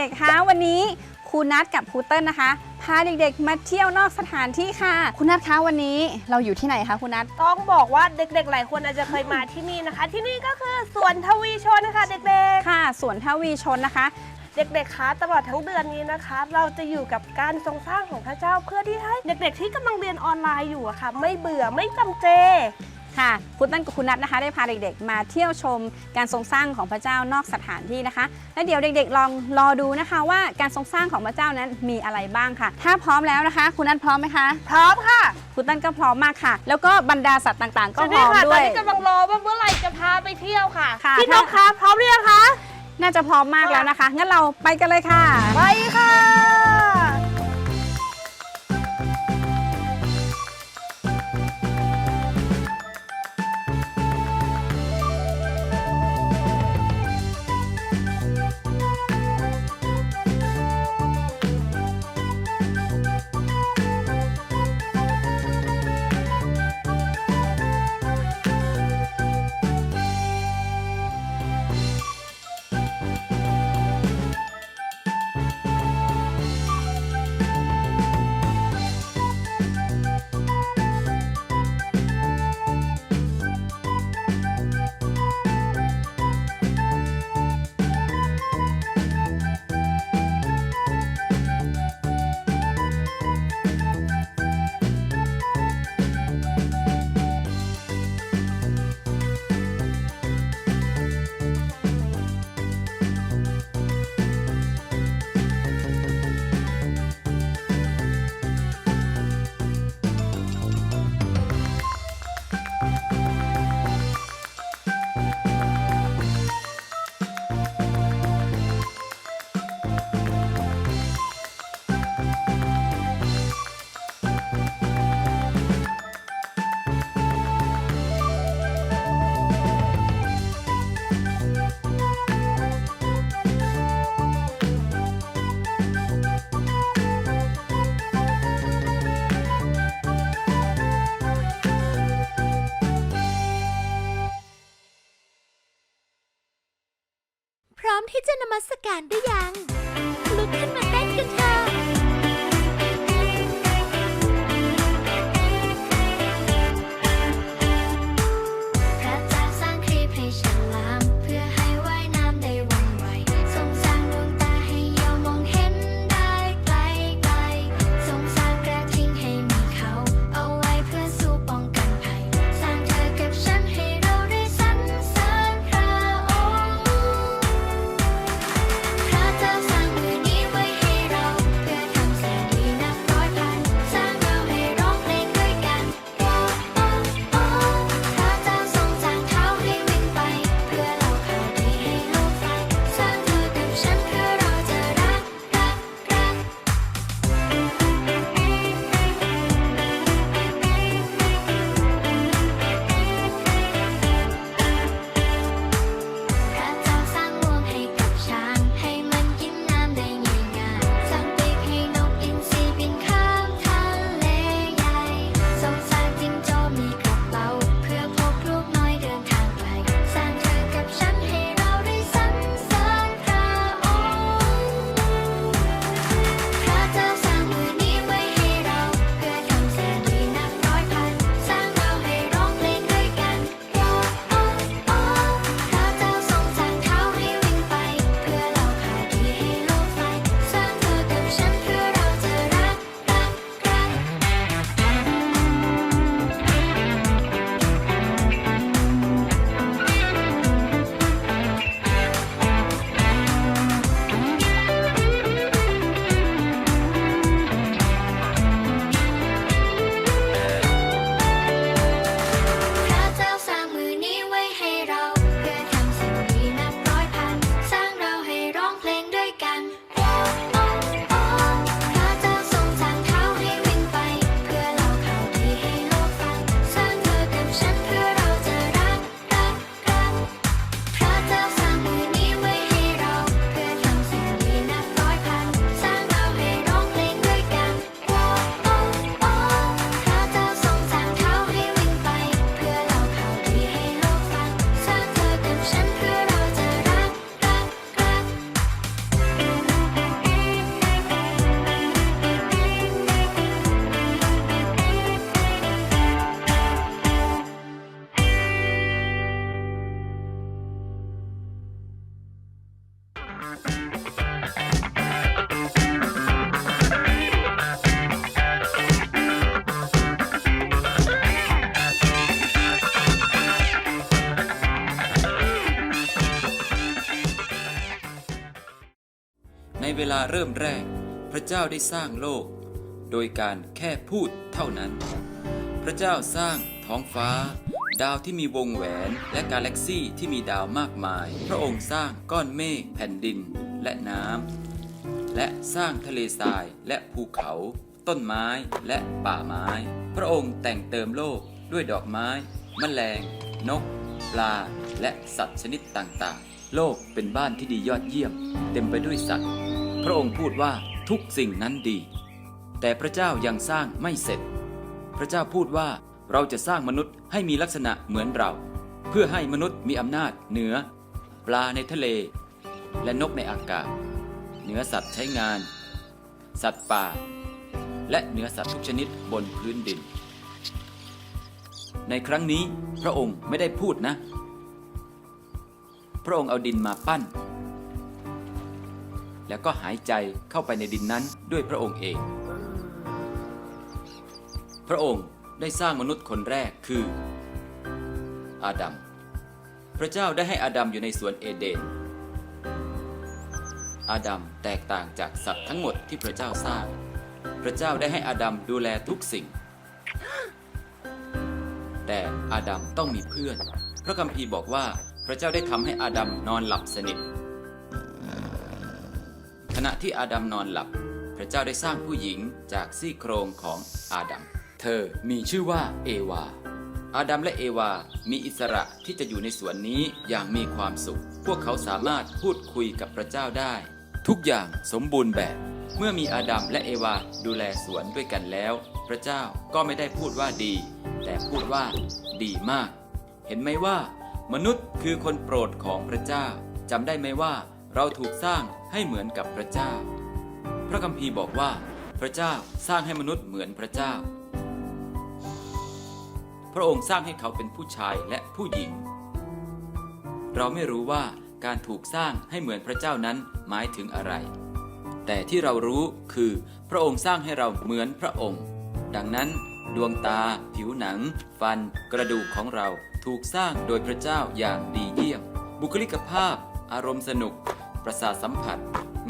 ด็กๆคะวันนี้ครูนัทกับครูเติ้ลนะคะ พาเด็กๆ มาเที่ยวนอกสถานที่ค่ะคุณนัทคะวันนี้เราอยู่ที่ไหนคะคุณนัทต้องบอกว่าเด็กๆ หลายคนอาจจะเคยมาที่นี่นะคะ ที่นี่ก็คือสวนทวีชนนะคะเด็กค่ะสวนทวีชนนะคะ ๆ เด็กๆคะตลอดทั้งเดือนนี้นะคะ เราจะอยู่กับการทรงสร้างของพระเจ้าเพื่อที่ให้เด็กๆที่กำลังเรียนออนไลน์อยู่อะค่ะ ไม่เบื่อไม่จำเจ ค่ะคุณเติ้ลกับคุณนัทนะคะ ได้พาเด็กๆ มาเที่ยวชมการทรงสร้างของพระเจ้านอกสถานที่นะคะ และเดี๋ยวเด็กๆ ลองรอดูนะคะ ว่าการทรงสร้างของพระเจ้านั้นมีอะไรบ้างค่ะ ถ้าพร้อมแล้วนะคะ คุณนัทพร้อมไหมคะ พร้อมค่ะ คุณเติ้ลก็พร้อมมากค่ะ แล้วก็บรรดาสัตว์ต่างๆ ก็ใช่พร้อมค่ะด้ตอวนยนี้กำลังรอว่าเมื่อไหร่จะพาไปเที่ยวค่ะค่ะพี่นกคะพร้อมหรือยังคะ น่าจะพร้อมมากแล้วนะคะ งั้นเราไปกันเลยค่ะ ไปค่ะ ที่จะนมัสการได้ยัง เริ่มแรก พระเจ้าได้สร้างโลก โดยการแค่พูดเท่านั้น พระเจ้าสร้างท้องฟ้า ดาวที่มีวงแหวนและกาแล็กซี่ที่มีดาวมากมาย พระองค์สร้างก้อนเมฆแผ่นดินและน้ำและสร้างทะเลทรายและภูเขา ต้นไม้และป่าไม้ พระองค์แต่งเติมโลกด้วยดอกไม้ แมลง นก ปลา และสัตว์ชนิดต่างๆ โลกเป็นบ้านที่ดียอดเยี่ยม เต็มไปด้วยสัตว์ ระองค์พูดว่าทุกสิ่งนั้นดี แต่พระเจ้ายังสร้างไม่เสร็จ พระเจ้าพูดว่าเราจะสร้างมนุษย์ให้มีลักษณะเหมือนเรา เพื่อให้มนุษย์มีอำนาจเหนือ ปลาในทะเล และนกในอากาศ เหนือสัตว์ใช้งาน สัตว์ป่า และเหนือสัตว์ทุกชนิดบนพื้นดิน ในครั้งนี้พระองค์ไม่ได้พูดนะ พระองค์เอาดินมาปั้น แล้วก็หายใจเข้าไปในดินนั้นด้วยพระองค์เอง พระองค์ได้สร้างมนุษย์คนแรกคือ อาดัม พระเจ้าได้ให้อาดัมอยู่ในสวนเอเดน อาดัมแตกต่างจากสัตว์ทั้งหมดที่พระเจ้าสร้าง พระเจ้าได้ให้อาดัมดูแลทุกสิ่ง แต่อาดัมต้องมีเพื่อน พระคัมภีร์บอกว่าพระเจ้าได้ทำให้อาดัมนอนหลับสนิท ณะที่อาดัมนอนหลับ พระเจ้าได้สร้างผู้หญิงจากซี่โครงของอาดัม เธอมีชื่อว่าเอวา อาดัมและเอวา มีอิสระที่จะอยู่ในสวนนี้อย่างมีความสุข พวกเขาสามารถพูดคุยกับพระเจ้าได้ ทุกอย่างสมบูรณ์แบบ เมื่อมีอาดัมและเอวาดูแลสวนด้วยกันแล้ว พระเจ้าก็ไม่ได้พูดว่าดี แต่พูดว่าดีมาก เห็นไหมว่า มนุษย์คือคนโปรดของพระเจ้าจำได้ไหมว่า เราถูกสร้างให้เหมือนกับพระเจ้า พระคัมภีร์บอกว่า พระเจ้าสร้างให้มนุษย์เหมือนพระเจ้า พระองค์สร้างให้เขาเป็นผู้ชายและผู้หญิง เราไม่รู้ว่าการถูกสร้างให้เหมือนพระเจ้านั้นหมายถึงอะไร แต่ที่เรารู้คือพระองค์สร้างให้เราเหมือนพระองค์ ดังนั้น ดวงตา ผิวหนัง ฟัน กระดูกของเราถูกสร้างโดยพระเจ้าอย่างดีเยี่ยม บุคลิกภาพ อารมณ์สนุก ประสาทสัมผัส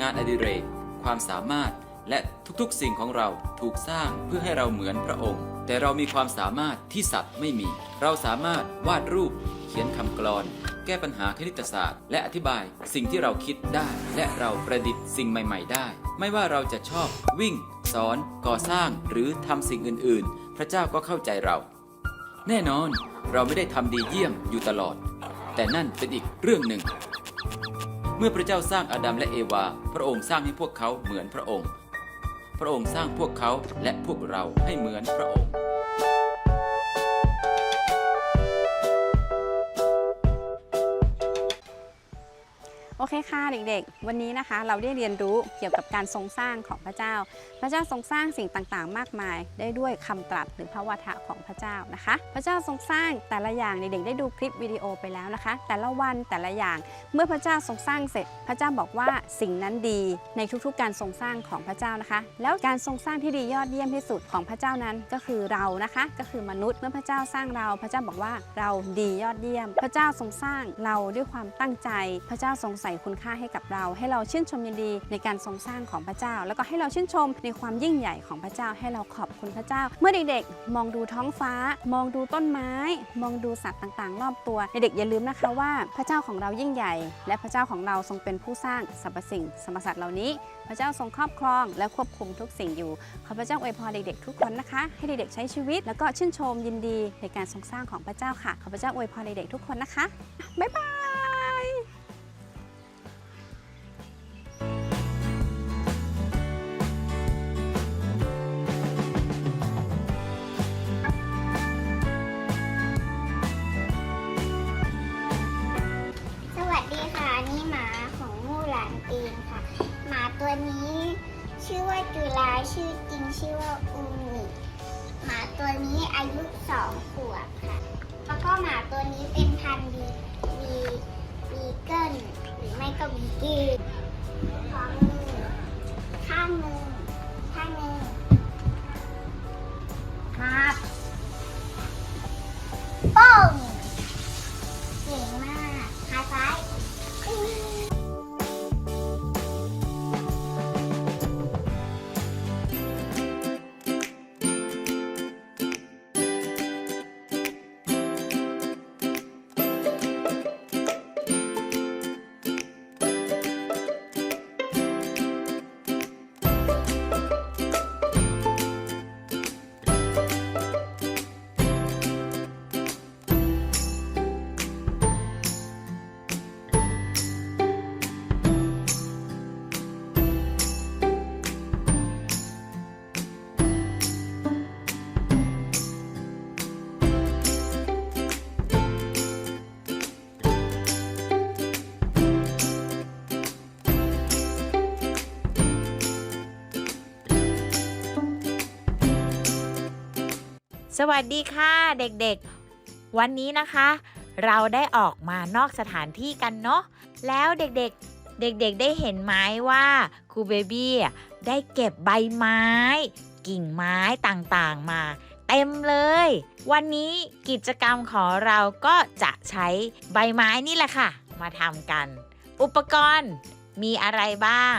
งานอดิเรก ความสามารถ และทุกๆสิ่งของเราถูกสร้างเพื่อให้เราเหมือนพระองค์ แต่เรามีความสามารถที่สัตว์ไม่มี เราสามารถวาดรูป เขียนคำกลอน แก้ปัญหาคณิตศาสตร์ และอธิบายสิ่งที่เราคิดได้ และเราประดิษฐ์สิ่งใหม่ ๆ ได้ ไม่ว่าเราจะชอบวิ่ง สอน ก่อสร้างหรือทำสิ่งอื่น ๆ พระเจ้าก็เข้าใจเรา แน่นอนเราไม่ได้ทำดีเยี่ยมอยู่ตลอด แต่นั่นเป็นอีกเรื่องหนึ่ง เมื่อพระเจ้าสร้างอาดัมและเอวา พระองค์สร้างให้พวกเขาเหมือนพระองค์ พระองค์สร้างพวกเขาและพวกเราให้เหมือนพระองค์ โอเคค่ะเด็กๆ วันนี้นะคะเราได้เรียนรู้เกี่ยวกับการทรงสร้างของพระเจ้า พระเจ้าทรงสร้างสิ่งต่างๆ มากมาย ได้ด้วยคำตรัสหรือพระวาทะของพระเจ้านะคะ พระเจ้าทรงสร้างแต่ละอย่างเด็กๆได้ดูคลิปวิดีโอไปแล้วนะคะ แต่ละวันแต่ละอย่างเมื่อพระเจ้าทรงสร้างเสร็จ พระเจ้าบอกว่าสิ่งนั้นดีในทุกๆ การทรงสร้างของพระเจ้านะคะ แล้วการทรงสร้างที่ดียอดเยี่ยมที่สุดของพระเจ้านั้นก็คือเรานะคะ ก็คือมนุษย์เมื่อพระเจ้าสร้างเรา พระเจ้าบอกว่าเราดียอดเยี่ยม พระเจ้าทรงสร้างเราด้วยความตั้งใจ พระเจ้าทรงใส่คุณค่าให้กับเรา ให้เราชื่นชมยินดีในการทรงสร้างของพระเจ้า แล้วก็ให้เราชื่นชมในความยิ่งใหญ่ของพระเจ้า ให้เราขอบคุณพระเจ้า เมื่อเด็กๆ มองดูท้องฟ้า มองดูต้นไม้ มองดูสัตว์ต่างๆ รอบตัวเด็กๆอย่าลืมนะคะว่าพระเจ้าของเรายิ่งใหญ่ และพระเจ้าของเราทรงเป็นผู้สร้างสรรพสิ่งสรรพสัตว์เหล่านี้ พระเจ้าทรงครอบครอง และควบคุมทุกสิ่งอยู่ขอพระเจ้าอวยพรเด็กๆทุกคนนะคะ ให้เด็กๆใช้ชีวิต แล้วก็ชื่นชมยินดีในการทรงสร้างของพระเจ้าค่ะขอพระเจ้าอวยพรเด็กๆทุกคนนะคะบ๊ายบาย รือไม่ก็บีข้างมือ สวัสดีค่ะเด็กๆ วันนี้นะคะ เราได้ออกมานอกสถานที่กันเนาะแล้วเด็กๆ เด็กๆ ได้เห็นไหมว่าครูเบบี้ได้เก็บใบไม้ กิ่งไม้ต่างๆมา เต็มเลย วันนี้กิจกรรมของเราก็จะใช้ใบไม้นี่แหละค่ะ มาทำกัน อุปกรณ์มีอะไรบ้าง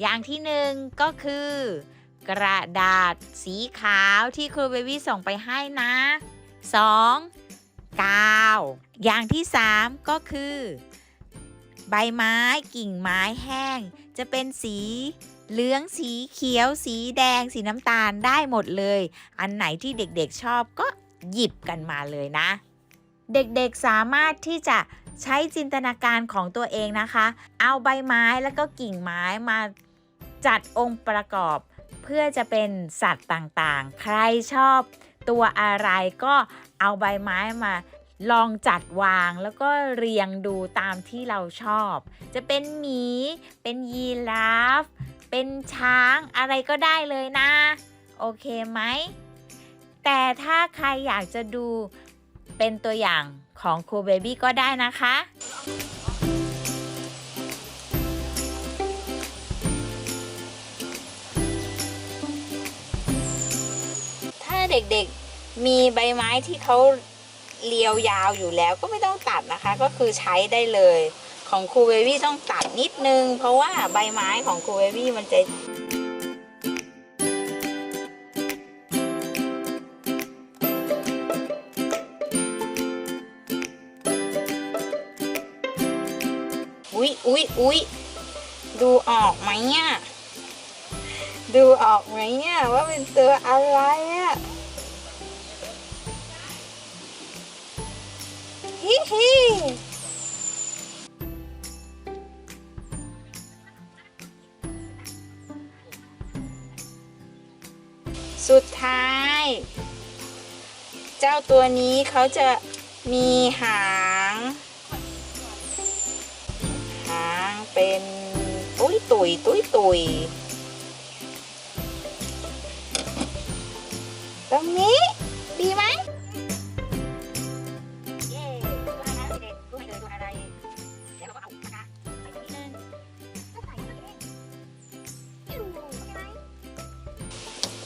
อย่างที่หนึ่งก็คือ กระดาษสีขาวที่ครูเบบี้ส่งไปให้นะ 2. กาว อย่างที่ 3 ก็คือ ใบไม้กิ่งไม้แห้ง จะเป็นสีเหลืองสีเขียวสีแดงสีน้ำตาลได้หมดเลย อันไหนที่เด็กๆชอบก็หยิบกันมาเลยนะ เด็กๆสามารถที่จะใช้จินตนาการของตัวเองนะคะ เอาใบไม้แล้วก็กิ่งไม้มาจัดองค์ประกอบ เพื่อจะเป็นสัตว์ต่างๆ ใครชอบตัวอะไรก็เอาใบไม้มาลองจัดวางแล้วก็เรียงดูตามที่เราชอบ จะเป็นหมี เป็นยีราฟ เป็นช้างอะไรก็ได้เลยนะ โอเคไหม แต่ถ้าใครอยากจะดูเป็นตัวอย่างของครูเบบี้ก็ได้นะคะ เด็กๆ มีใบไม้ที่เขาเรียวยาวอยู่แล้วก็ไม่ต้องตัดนะคะ ก็คือใช้ได้เลย ของครูเบบี้ต้องตัดนิดนึง เพราะว่าใบไม้ของครูเบบี้มันจะอุ๊ยอุ๊ยอุ๊ยดูออกไหมอะดูออกไหมเนี่ยว่าเป็นตัวอะไร เจ้าตัวนี้เขาจะมีหาง หางเป็นตุ้ยตุยตุ้ยตุยตรงนี้ดีไหม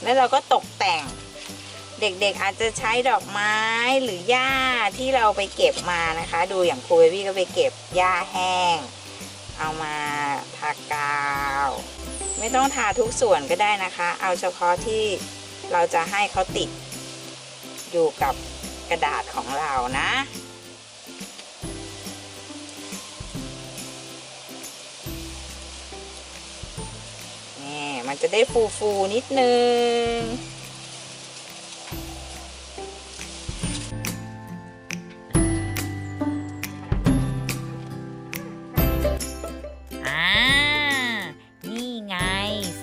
แล้วเราก็ตกแต่ง เด็กๆอาจจะใช้ดอกไม้หรือหญ้าที่เราไปเก็บมานะคะ ดูอย่างครูเบบี้ก็ไปเก็บหญ้าแห้ง เอามาทากาว ไม่ต้องทาทุกส่วนก็ได้นะคะ เอาเฉพาะที่เราจะให้เขาติด อยู่กับกระดาษของเรานะนี่มันจะได้ฟูฟูๆนิดนึง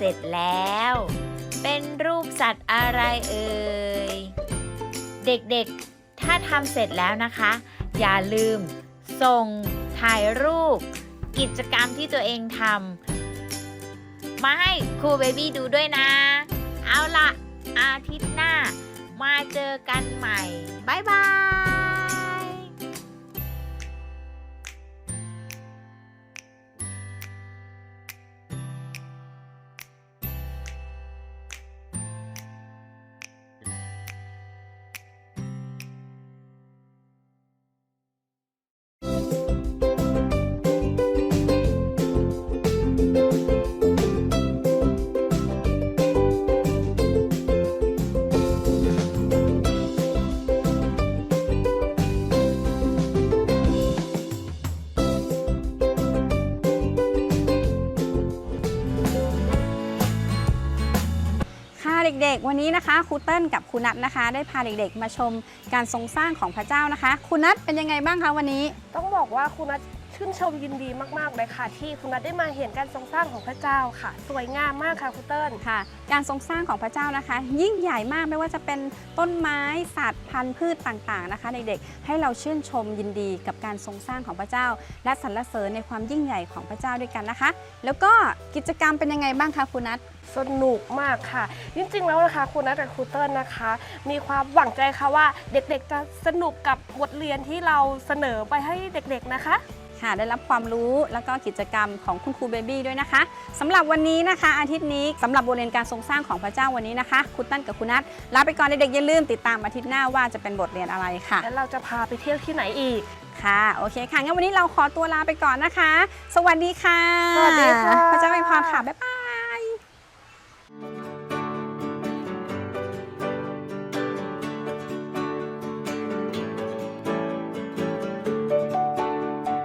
ร็จแล้ว เป็นรูปสัตว์อะไรเอ่ย เด็กๆ ถ้าทำเสร็จแล้วนะคะ อย่าลืม ส่งถ่ายรูป กิจกรรมที่ตัวเองทำมาให้ครูเบบี้ดูด้วยนะ เอาละอาทิตย์หน้า มาเจอกันใหม่ บ๊ายบาย ด็กๆ วันนี้นะคะครูเติ้ลกับครูนัทนะคะ ได้พาเด็กๆ มาชมการทรงสร้างของพระเจ้านะคะครูนัทเป็นยังไงบ้างคะวันนี้ ต้องบอกว่าคุณนัท ชื่นชมยินดีมากๆเลยค่ะ ที่คุณนัทได้มาเห็นการทรงสร้างของพระเจ้าค่ะ สวยงามมากค่ะคุณเติ้ลค่ะ การทรงสร้างของพระเจ้านะคะ ยิ่งใหญ่มากไม่ว่าจะเป็นต้นไม้สัตว์พันธุ์พืชต่างๆนะคะ เด็กๆให้เราชื่นชมยินดีกับการทรงสร้างของพระเจ้า และสรรเสริญในความยิ่งใหญ่ของพระเจ้าด้วยกันนะคะ แล้วก็กิจกรรมเป็นยังไงบ้างคะคุณนัทสนุกมากค่ะ จริงๆแล้วนะคะคุณนัทกับครูเติ้ลนะคะ มีความหวังใจค่ะว่าเด็กๆจะสนุกกับบทเรียนที่เราเสนอไปให้เด็กๆนะคะ ค่ะได้รับความรู้แล้วก็กิจกรรมของคุณครูเบบี้ด้วยนะคะสำหรับวันนี้นะคะ อาทิตย์นี้สำหรับบทเรียนการทรงสร้างของพระเจ้าวันนี้นะคะคุณตั้นกับคุณนัทลาไปก่อนเด็กๆอย่าลืมติดตามอาทิตย์หน้าว่าจะเป็นบทเรียนอะไรค่ะแล้วเราจะพาไปเที่ยวที่ไหนอีกค่ะโอเคค่ะงั้นวันนี้เราขอตัวลาไปก่อนนะคะ สวัสดีค่ะสวัสดีค่ะพระเจ้าอวยพรค่ะบ๊ายบาย